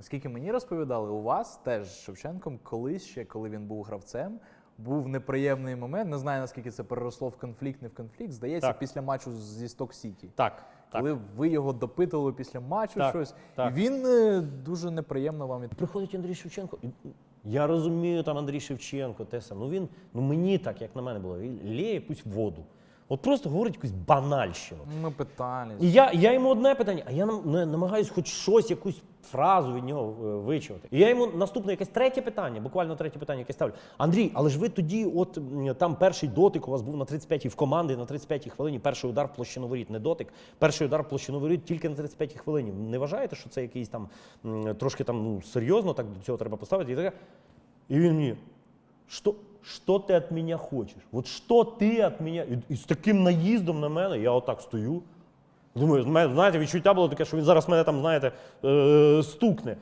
Наскільки мені розповідали, у вас теж з Шевченком колись ще, коли він був гравцем, був неприємний момент. Не знаю наскільки це переросло в конфлікт, не в конфлікт. Здається, Так. після матчу зі Сток Сіті. Так, так. Коли ви його допитували після матчу Так, щось, так. і він е, дуже неприємно вам від... Приходить Андрій Шевченко. Я розумію, там Андрій Шевченко, те саме. Ну він, ну мені так, як на мене було, він лє якусь воду. От просто говорить якусь банальщину. Ми питали. І я, я йому одне питання, а я нам, намагаюсь хоч щось, якусь фразу від нього е, вичувати. І я йому наступне якесь третє питання, буквально третє питання, яке ставлю. Андрій, але ж ви тоді, от там перший дотик у вас був на 35-й в команди, на 35-й хвилині, перший удар в площину воріт, не дотик, перший удар в площину воріт тільки на 35-й хвилині. Не вважаєте, що це якийсь там трошки там ну, серйозно так до цього треба поставити? І, таке, і він мені. Що, що ти від мене хочеш? От що ти від мене? І, і з таким наїздом на мене, я отак стою. Думаю, знаєте, відчуття було таке, що він зараз мене там, знаєте, е, стукне.